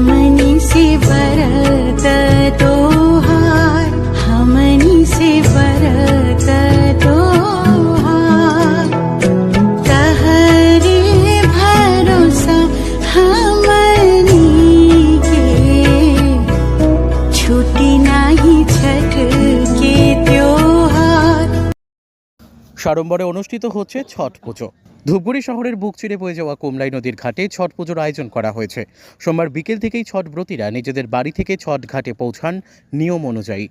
हमनी से बरत तोहार हमनी से बरत तोहार तहरे भरोसा हमनी के छुटी नाही छठ के त्योहार সাড়ম্বরে অনুষ্ঠিত হচ্ছে ছট পুজো ধূপগুড়ি শহরের বুক চিরে বয়ে যাওয়া কোমলাই নদীর ঘাটে ছট পুজোর আয়োজন করা হয়েছে। সোমবার বিকেল থেকেই ছট ব্রতীরা নিজেদের বাড়ি থেকে ছট ঘাটে পৌঁছান নিয়ম অনুযায়ী।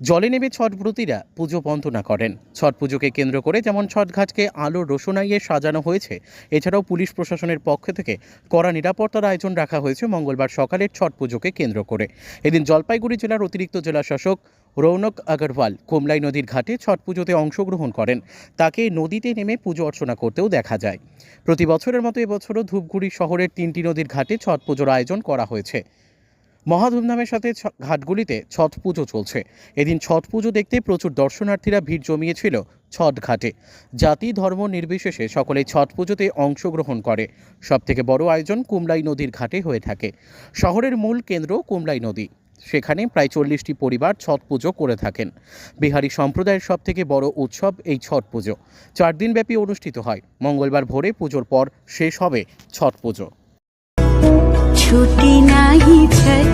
জলে নেমে ছট ব্রতীরা পুজো বন্দনা করেন। ছট পুজোকে কেন্দ্র করে যেমন ছট ঘাটকে আলোর রোশনাইয়ে সাজানো হয়েছে, এছাড়াও পুলিশ প্রশাসনের পক্ষ থেকে কড়া নিরাপত্তার আয়োজন রাখা হয়েছে মঙ্গলবার সকালের ছট পুজোকে কেন্দ্র করে। এদিন জলপাইগুড়ি জেলার অতিরিক্ত জেলা শাসক রৌনক আগরওয়াল কোমলাই নদীর ঘাটে ছট পুজোতে অংশগ্রহণ করেন। তাকে নদীতে নেমে পুজো অর্চনা করতেও দেখা যায়। প্রতি বছরের মতো এবছরও ধূপগুড়ি শহরের তিনটি নদীর ঘাটে ছট পুজোর আয়োজন করা হয়েছে। মহা ধুমধামের সাথে ঘাটগুলিতে ছট পুজো চলছে। এদিন ছট পুজো দেখতে প্রচুর দর্শনার্থীরা ভিড় জমিয়েছিল ছট ঘাটে। জাতি, ধর্ম নির্বিশেষে সকলে ছট পুজোতে অংশগ্রহণ করে। সবথেকে বড় আয়োজন কুমলাই নদীর ঘাটে হয়ে থাকে। শহরের মূল কেন্দ্র কুমলাই নদী। সেখানে প্রায় চল্লিশটি পরিবার ছট পুজো করে থাকেন। বিহারি সম্প্রদায়ের সবথেকে বড় উৎসব এই ছট পুজো। চার দিনব্যাপী অনুষ্ঠিত হয়। মঙ্গলবার ভোরে পুজোর পর শেষ হবে ছট পুজো। ছুটি নাহি ছট